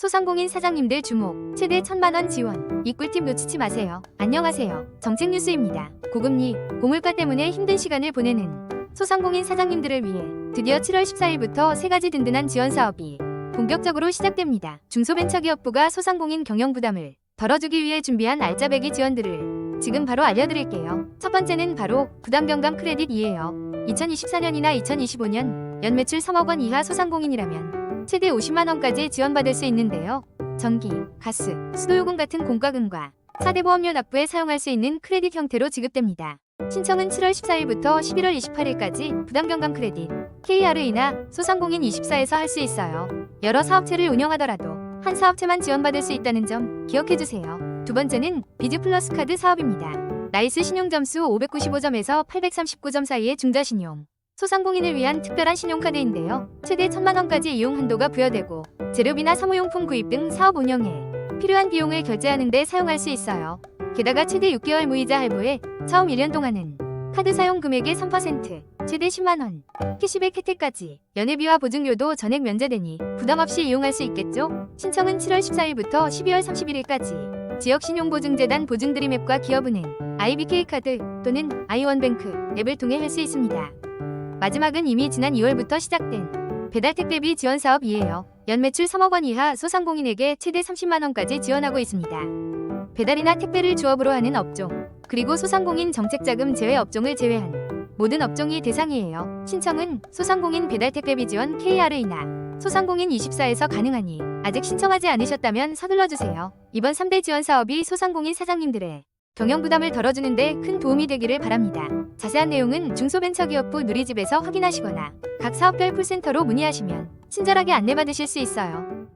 소상공인 사장님들 주목, 최대 천만원 지원. 이 꿀팁 놓치지 마세요. 안녕하세요. 정책 뉴스입니다. 고금리, 고물가 때문에 힘든 시간을 보내는 소상공인 사장님들을 위해 드디어 7월 14일부터 세 가지 든든한 지원 사업이 본격적으로 시작됩니다. 중소벤처기업부가 소상공인 경영 부담을 덜어주기 위해 준비한 알짜배기 지원들을 지금 바로 알려드릴게요. 첫 번째는 바로 부담 경감 크레딧이에요. 2024년이나 2025년 연매출 3억 원 이하 소상공인이라면 최대 50만 원까지 지원받을 수 있는데요. 전기, 가스, 수도요금 같은 공과금과 4대 보험료 납부에 사용할 수 있는 크레딧 형태로 지급됩니다. 신청은 7월 14일부터 11월 28일까지 부담경감 크레딧 KR이나 소상공인 24에서 할 수 있어요. 여러 사업체를 운영하더라도 한 사업체만 지원받을 수 있다는 점 기억해주세요. 두 번째는 비즈 플러스 카드 사업입니다. 나이스 신용 점수 595점에서 839점 사이의 중저신용. 소상공인을 위한 특별한 신용카드인데요. 최대 1천만 원까지 이용 한도가 부여되고 재료비나 사무용품 구입 등 사업 운영에 필요한 비용을 결제하는 데 사용할 수 있어요. 게다가 최대 6개월 무이자 할부에 처음 1년 동안은 카드 사용 금액의 3%, 최대 10만 원, 캐시백 혜택까지 연회비와 보증료도 전액 면제되니 부담 없이 이용할 수 있겠죠? 신청은 7월 14일부터 12월 31일까지 지역신용보증재단 보증드림 앱과 기업은행, IBK카드 또는 아이원뱅크 앱을 통해 할 수 있습니다. 마지막은 이미 지난 2월부터 시작된 배달 택배비 지원 사업이에요. 연매출 3억 원 이하 소상공인에게 최대 30만 원까지 지원하고 있습니다. 배달이나 택배를 주업으로 하는 업종, 그리고 소상공인 정책자금 제외 업종을 제외한 모든 업종이 대상이에요. 신청은 소상공인 배달 택배비 지원 KR이나 소상공인 24에서 가능하니 아직 신청하지 않으셨다면 서둘러 주세요. 이번 3대 지원 사업이 소상공인 사장님들의 경영 부담을 덜어주는데 큰 도움이 되기를 바랍니다. 자세한 내용은 중소벤처기업부 누리집에서 확인하시거나 각 사업별 콜센터로 문의하시면 친절하게 안내받으실 수 있어요.